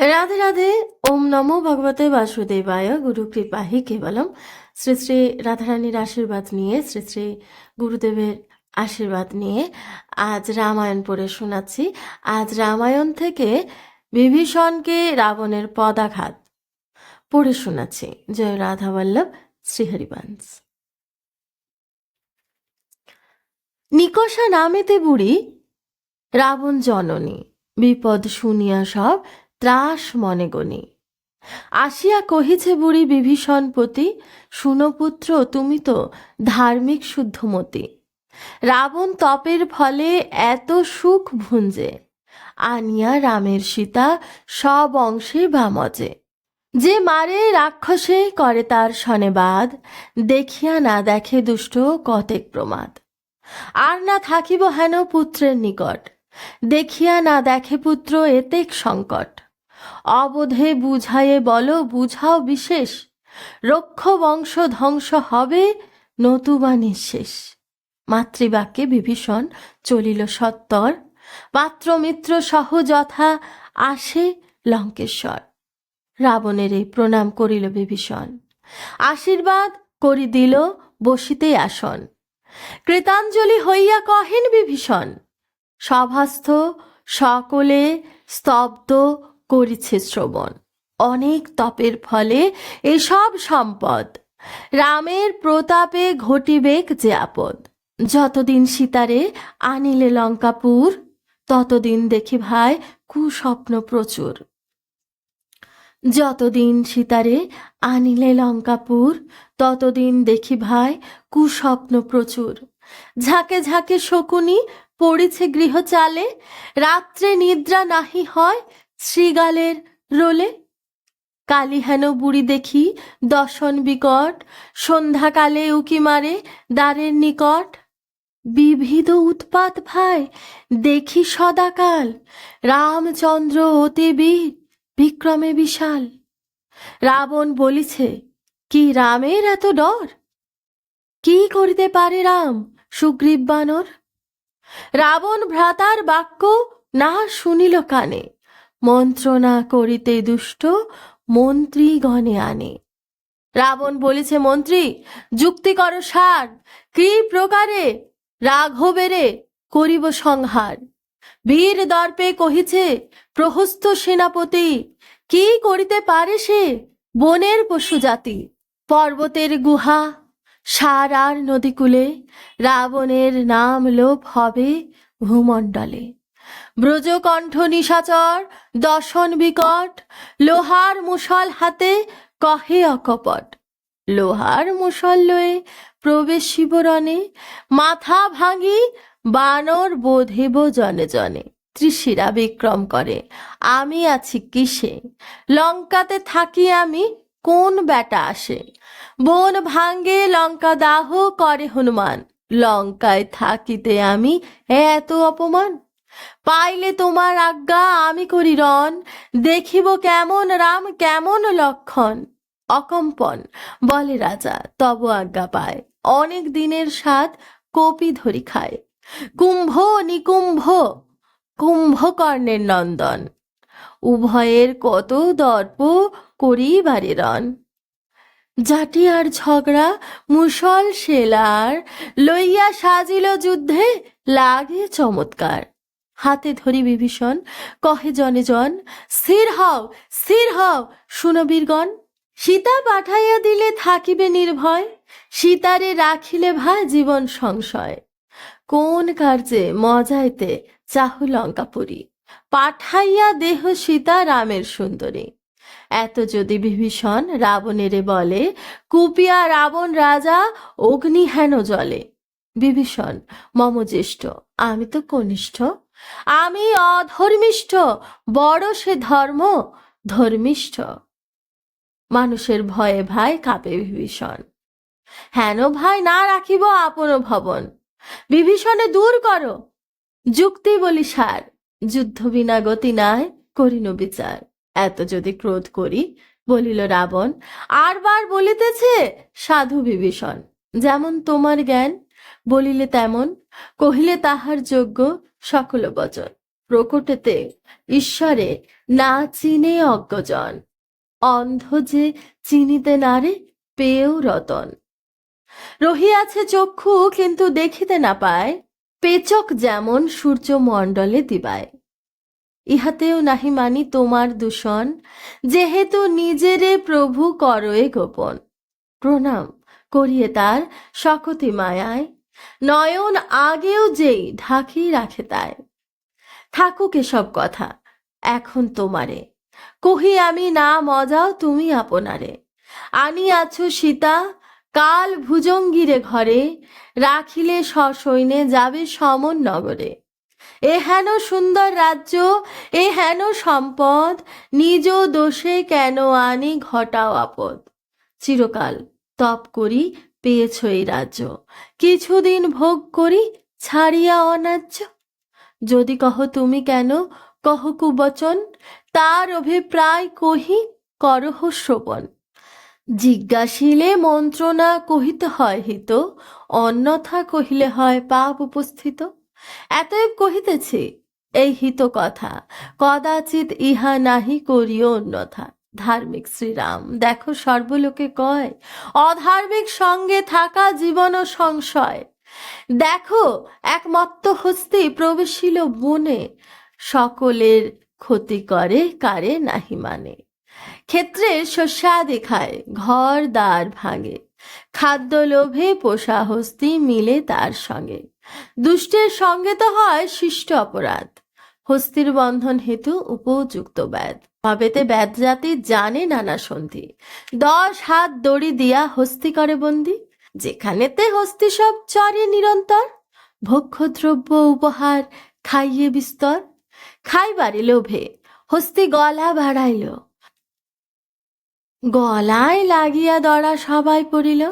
রাধে রাধে, ওম নমো ভগবতে বাসুদেবায়, গুরু কৃপাহি কেবলম। শ্রী শ্রী রাধারানীর আশীর্বাদ নিয়ে, শ্রী শ্রী গুরুদেবের আশীর্বাদ নিয়ে আজ রামায়ণ পড়ে শোনাচ্ছি। আজ রামায়ণ থেকে বিভীষণকে রাবণের পদাঘাত পড়ে শোনাচ্ছি। জয় রাধা বল্লভ শ্রীহরিবংশ। নিকষা নামেতে বুড়ি রাবণ জননী, বিপদ শুনিয়া সব ত্রাস মনে গণি। আসিয়া কহিছে বুড়ি বিভীষণ পতি, শুনো পুত্র, তুমি তো ধার্মিক শুদ্ধমতি। রাবণ তপের ফলে এত সুখ ভুঞ্জে, আনিয়া রামের সীতা সব অংশে বামজে যে মারে রাক্ষসে করে তার শনেবাদ দেখিয়া না দেখে দুষ্ট কতেক প্রমাদ। আর না থাকিব হেন পুত্রের নিকট, দেখিয়া না দেখে পুত্র এতেক সংকট। অবোধে বুঝায়ে বলো, বুঝাও বিশেষ। রক্ষ বংশ ধ্বংস হবে, নতুবা নিঃশেষ। মাতৃবাক্যে বিভীষণ চলিল সত্তর। পাত্রমিত্র সহ যথা আসে লঙ্কেশ্বর। রাবণের এই প্রণাম করিল বিভীষণ। আশীর্বাদ করি দিল বসিতে আসন। কৃতাঞ্জলি হইয়া কহেন বিভীষণ। সভাস্থ সকলে স্তব্ধ করিছে শ্রবণ। অনেক তপের ফলে এসব সম্পদ। রামের প্রতাপে ঘটিবেক যে আপদ। যতদিন সীতারে আনিলে লঙ্কাপুর, ততদিন দেখি ভাই কুস্বপ্ন প্রচুর। যতদিন সীতারে আনিলে লঙ্কাপুর, ততদিন দেখি ভাই কুস্বপ্ন প্রচুর। ঝাঁকে ঝাঁকে শকুনি পড়েছে গৃহ চালে রাত্রে নিদ্রা নাহি হয় শ্রীগালের রোলে? কালি হেন বুড়ি দেখি দশন বিকট, সন্ধ্যাকালে উকি মারে দ্বারের নিকট। বিবিধ উৎপাত ভাই, দেখি সদাকাল, রামচন্দ্র অতি বীর, বিক্রমে বিশাল। রাবণ বলিছে, কি রামের এত ডর? কি করিতে পারে রাম, সুগ্রীব বানর? রাবণ ভ্রাতার বাক্য না শুনিল কানে। মন্ত্রণা করিতে দুষ্ট মন্ত্রী গণে আনে। রাবণ বলেছে, মন্ত্রী, যুক্তি কর সার। কি প্রকারে রাঘবেরে করিব সংহার? বীর দর্পে কহিছে প্রহস্ত সেনাপতি, কি করিতে পারে সে বনের পশু জাতি? পর্বতের গুহা, সার আর নদীকূলে রাবণের নাম লোপ হবে ভূমণ্ডলে। ব্রজকণ্ঠ নিশাচর দশন বিকট, লোহার মুসল হাতে কহে অকপট। লোহার মুসল লয়ে প্রবেশ শিবরণে, মাথা ভাঙি বানর বোধেব জনে জনে। ত্রিশিরা বিক্রম করে, আমি আছি কিসে? লঙ্কাতে থাকি আমি, কোন বেটা আসে? বন ভাঙ্গে লঙ্কা দাহ করে হনুমান। লঙ্কায় থাকিতে আমি এত অপমান? পাইলে তোমার আজ্ঞা, আমি করি রণ। দেখিব কেমন রাম, কেমন লক্ষণ। অকম্পন, বলে রাজা, তব আজ্ঞা পায়। অনেক দিনের স্বাদ কপি ধরি খায়। কুম্ভ, নিকুম্ভ, কুম্ভকর্ণের নন্দন। উভয়ের কত দর্প করি বারে রণ। জাটি আর ঝগড়া মুসল সেলার লইয়া সাজিল যুদ্ধে লাগে চমৎকার। হাতে ধরি বিভীষণ, কহে জনে জন, স্থির হও স্থির হও শুনবীরগণ সীতা পাঠাইয়া দিলে থাকিবে নির্ভয়, সীতারে রাখিলে ভাই জীবন সংশয়। কোন কার্যে মজাইতে চাহু লঙ্কাপুরী, পাঠাইয়া দেহ সীতা রামের সুন্দরী। এত যদি বিভীষণ রাবণেরে বলে, কুপিয়া রাবণ রাজা, অগ্নি হেন জলে। বিভীষণ, মম জ্যেষ্ঠ, আমি তো কনিষ্ঠ আমি অধর্মিষ্ঠ, বড় সে ধর্ম ধর্মিষ্ঠ। মানুষের ভয়ে ভাই কাঁপে বিভীষণ। হেন ভাই না রাখিব আপন ভবন। বিভীষণে দূর করো। যুক্তি বলি সার, যুদ্ধ বিনা গতি নাই করিন বিচার। এত যদি ক্রোধ করি, বলিল রাবণ আরবার বলিতেছে সাধু বিভীষণ। যেমন তোমার জ্ঞান, বলিলে তেমন, কহিলে তাহার যোগ্য সকল বচন। প্রকটেতে ঈশ্বরে না চিনে অজ্ঞজন, অন্ধ যে চিনিতে নারে পেয়েও রতন। রহিয়াছে চক্ষু কিন্তু দেখিতে না পায়, পেচক যেমন সূর্য সূর্যমণ্ডলে দিবায়। ইহাতেও নাহি মানি তোমার দূষণ, যেহেতু নিজেরে প্রভু করয়ে গোপন। প্রণাম করিয়ে তার শকতি মায়ায়। নয়ন আগেও যেই ঢাকি রাখে তাই। থাকুক এসব কথা, এখন তোমারে। কহি আমি, না, মজাও তুমি আপনারে। আনি আছো সীতা, কাল ভুজঙ্গিরে ঘরে, রাখিলে সসৈন্যে যাবে সমন নগরে। এ হেন সুন্দর রাজ্য, এ হেন সম্পদ, নিজ দোষে কেন আনি ঘটাও আপদ? চিরকাল তপ করি পেয়েছ এই রাজ্য। কিছুদিন ভোগ করি, ছাড়িয়া অনার্য যদি কহ তুমি কেন, কহ কুবচন, তার অভিপ্রায় কহি করহ শ্রবণ। জিজ্ঞাসিলে মন্ত্রণা কহিতে হয় হিত, অন্যথা কহিলে হয় পাপ উপস্থিত। এতএব কহিতেছি, এই হিত কথা, কদাচিৎ ইহা নাহি করিও অন্যথা। ধার্মিক শ্রীরাম, দেখো সর্বলোকে কয়, অধার্মিক সঙ্গে থাকা জীবন সংশয়। দেখো এক মত্ত হস্তি প্রবেশিল বনে সকলের ক্ষতি করে, কারে নাহি মানে। ক্ষেত্রে শস্যাদি খায় ঘর দ্বার ভাঙে, খাদ্য লোভে পোষা হস্তি মিলে তার সঙ্গে। দুষ্টের সঙ্গে তো হয় শিষ্ট অপরাধ হস্তির বন্ধন হেতু উপযুক্ত ব্যাধ। হবেতে ব্যাধ জাতি জানে নানা সন্ধি। দশ হাত দড়ি দিয়া হস্তি করে বন্দি, যেখানেতে হস্তি সব চরে নিরন্তর। ভক্ষ্যদ্রব্য উপহার খাইয়ে বিস্তর, খাইবারে লোভে হস্তি গলা বাড়াইল। গলায় লাগিয়া দড়া সবাই পড়িল।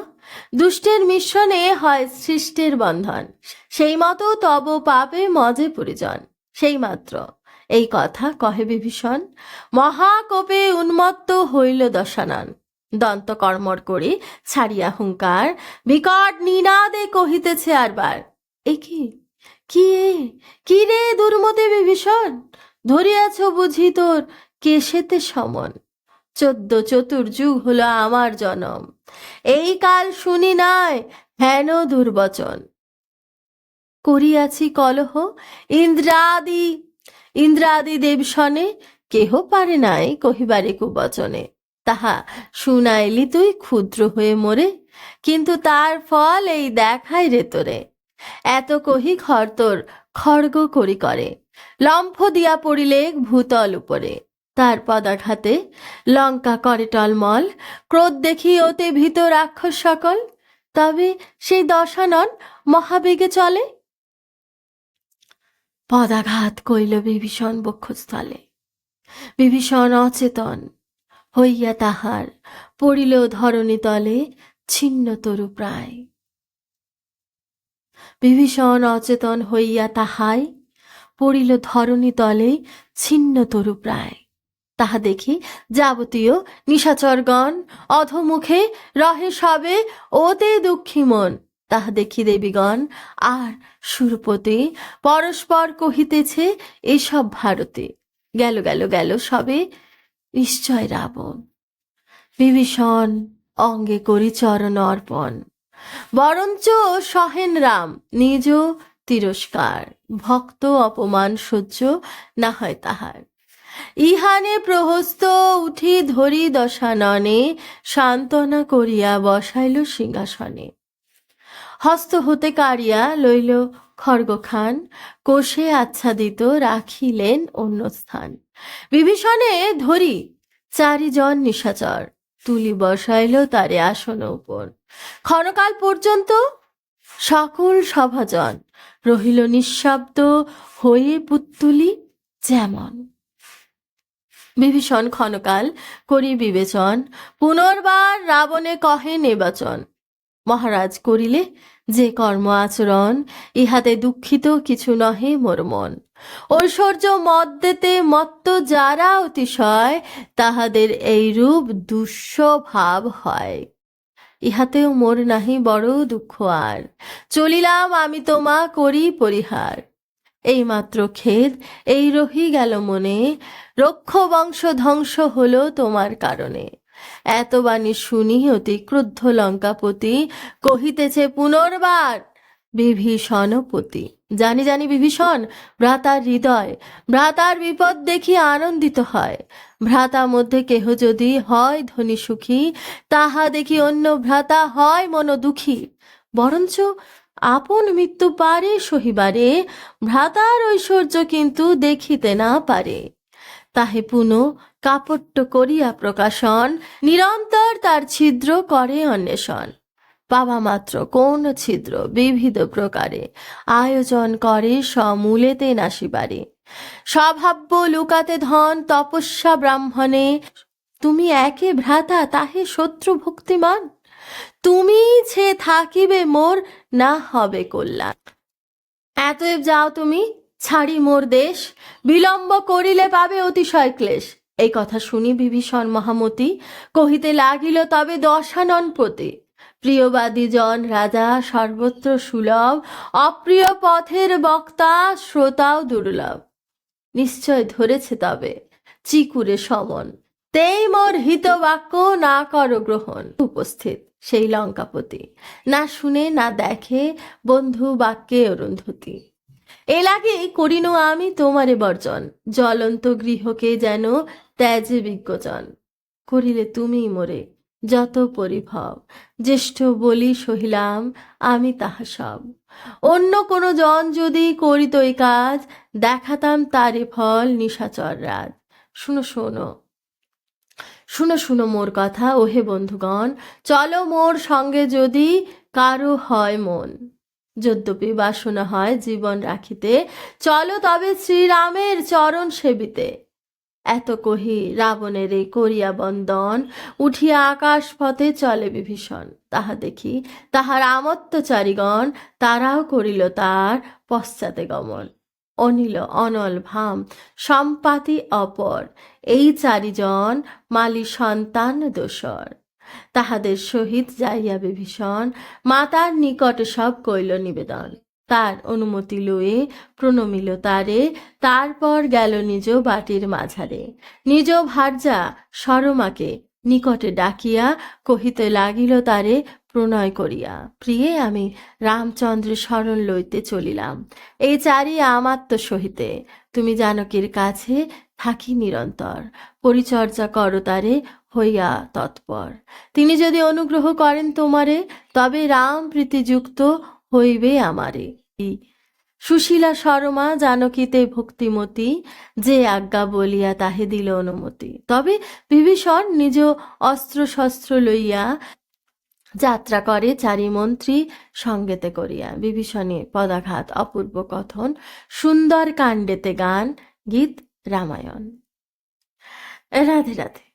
দুষ্টের মিশ্রণে হয় সৃষ্টের বন্ধন। সেই মতো তব পাপে মজে পরিজন। সেই মাত্র এই কথা কহে বিভীষণ। মহাকোপে উন্মত্ত হইল দশানন। দন্ত কর্মর করে ছাড়িয়া হুঙ্কার। বিকট নিনাদে কহিতেছে আরবার, এ কি? কি? কি রে দুর্মতি বিভীষণ? ধরিয়াছ বুঝি তোর কেশেতে সমন। চোদ্দ চতুর্যুগ হলো আমার জনম। এই কাল শুনি নাই হেন দুর্বচন। করিয়াছি কলহ। ইন্দ্রাদি ইন্দ্রাদি দেবসনে কেহ পারে নাই কহিবারে কুবচনে। তাহা শুনাইলি তুই ক্ষুদ্র হয়ে মরে, কিন্তু তার ফল এই দেখাই রে তোরে। এত কহি খর তোর খড়গ করি করে। লম্ফ দিয়া পড়িলে ভূতল উপরে। তার পদাঘাতে লঙ্কা করে টলমল। ক্রোধ দেখি ওতে ভীত রাক্ষস সকল। তবে সেই দশানন মহাবেগে চলে। পদাঘাত কইল বিভীষণ বক্ষস্থলে। বিভীষণ অচেতন হইয়া তাহার পড়িল ধরণী তলে ছিন্ন তরু প্রায়। বিভীষণ অচেতন হইয়া তাহাই পড়িল ধরণী তলে ছিন্ন তরু প্রায়। তাহা দেখি যাবতীয় নিশাচরগণ অধমুখে রহে সবে ওতে দুঃখী মন। তাহা দেখি দেবীগণ, আর সুরপতি পরস্পর কহিতেছে, এসব ভারতে, গেল গেল গেল সবে নিশ্চয় রাবণ। বিভীষণ অঙ্গে করি চরণ অর্পণ। বরঞ্চ সহেন রাম, নিজ তিরস্কার, ভক্ত অপমান সহ্য না হয় তাহার। ইহানে প্রহস্ত উঠি ধরি দশাননে সান্ত্বনা করিয়া বসাইল সিংহাসনে। হস্ত হতে কাড়িয়া লইল খর্গখান কোষে আচ্ছাদিত রাখিলেন অন্য স্থান। বিভীষণে ধরি, চারিজন নিশাচর, তুলি বসাইল তারে আসন উপর। ক্ষণকাল পর্যন্ত সকল সভাজন রহিল নিঃশব্দ হয়ে পুত্তুলি যেমন। বিভীষণ ক্ষণকাল করি বিবেচন, পুনর্বার রাবণে কহে নির্বাচন মহারাজ করিলে যে কর্ম আচরণ, ইহাতে দুঃখিত কিছু নহে মোর মন। ঐশ্বর্য মদ্যেতে মত্ত যারা অতিশয়, তাহাদের এই রূপ দুঃস্ব ভাব হয়। ইহাতেও মোর নাহি বড় দুঃখ আর। চলিলাম আমি তোমা করি পরিহার। এইমাত্র খেদ, এই রহি গেল মনে। রক্ষ বংশ ধ্বংস হলো তোমার কারণে। এত বাণী শুনি অতি ক্রুদ্ধ লঙ্কাপতি, কহিতেছে, পুনর্বার বিভীষণপতি জানি জানি বিভীষণ, ভ্রাতার হৃদয়, ভ্রাতার বিপদ দেখি আনন্দিত হয়। ভ্রাতা মধ্যে কেহ যদি হয় ধনী সুখী, তাহা দেখি অন্য ভ্রাতা হয় মন দুঃখী। বরঞ্চ আপন মৃত্যু পারে সহিবারে, ভ্রাতার ঐশ্বর্য কিন্তু দেখিতে না পারে। তাহে পুনঃ কাপট্য করিয়া প্রকাশন, নিরন্তর তার ছিদ্র করে অন্বেষণ। পাবা মাত্র কোন ছিদ্র? বিবিধ প্রকারে। আয়োজন করে সমূলেতে নাসিবারে স্বভাব্য লুকাতে ধন, তপস্যা ব্রাহ্মণে, তুমি একে ভ্রাতা, তাহে শত্রু ভক্তিমান। তুমি ছে থাকিবে মোর, না হবে কল্যাণ। এতএব যাও তুমি, ছাড়ি মোর দেশ। বিলম্ব করিলে পাবে অতিশয় ক্লেশ। এই কথা শুনি বিভীষণ মহামতি, কহিতে লাগিল, তবে দশানন প্রতি প্রিয়বাদী জন, রাজা, সর্বত্র সুলভ, অপ্রিয় পথের বক্তা, শ্রোতাও দুর্লভ। নিশ্চয় ধরেছে তবে চিকুরে সমন। তেই মোর হিত বাক্য না কর গ্রহণ। উপস্থিত সেই লঙ্কাপতি। না শুনে, না দেখে বন্ধু বাক্যে অরুন্ধতি। এ লাগে করিন আমি তোমারে বর্জন। জ্বলন্ত গৃহকে যেন ত্যাজে বিজ্ঞজন করিলে তুমি মোরে, যত পরিভব, জ্যেষ্ঠ বলি সহিলাম, আমি তাহা সব। অন্য কোনো জন যদি করিত এই কাজ, দেখাতাম তারে ফল নিশাচর রাজ। শুনো, শোনো, শুনো শুনো মোর কথা, ওহে বন্ধুগণ, চলো মোর সঙ্গে যদি কারও হয় মন। যদ্যপি বাসনা হয় জীবন রাখিতে, চলো তবে শ্রীরামের চরণ সেবিতে। এত কহি রাবণের এই করিয়া বন্দন, উঠিয়া আকাশ পথে চলে বিভীষণ। তাহা দেখি তাহার আমত্তচারীগণ তারাও করিল তার পশ্চাতে গমন। অনিল, অনল, ভাম, সম্পাতি অপর, এই চারিজন মালি সন্তান দোসর তাহাদের সহিত যাইয়া বিভীষণ মাতার নিকটে সব কইল নিবেদন। তার অনুমতি লয়ে প্রণমিল তারে। তারপর গেল নিজ বাটির মাঝারে। নিজ ভার্যা সরমাকে নিকটে ডাকিয়া কহিতে লাগিল তারে প্রণয় করিয়া, প্রিয়ে, আমি রামচন্দ্রের শরণ লইতে চলিলাম। এই চারি আমাত্ম সহিতে তুমি জানকীর কাছে থাকি নিরন্তর। পরিচর্যা করো তারে হইয়া তৎপর। তিনি যদি অনুগ্রহ করেন তোমারে, তবে রাম প্রীতিযুক্ত হইবে আমারে। সুশীলা শর্মা, জানকীতে ভক্তিমতি, যে আজ্ঞা বলিয়া তাহে দিল অনুমতি। তবে বিভীষণ নিজ অস্ত্র শস্ত্র লইয়া যাত্রা করে চারি মন্ত্রী সঙ্গেতে করিয়া। বিভীষণে পদাঘাত, অপূর্ব কথন, সুন্দর কাণ্ডেতে গান, গীত, রামায়ণ। রাধে রাধে।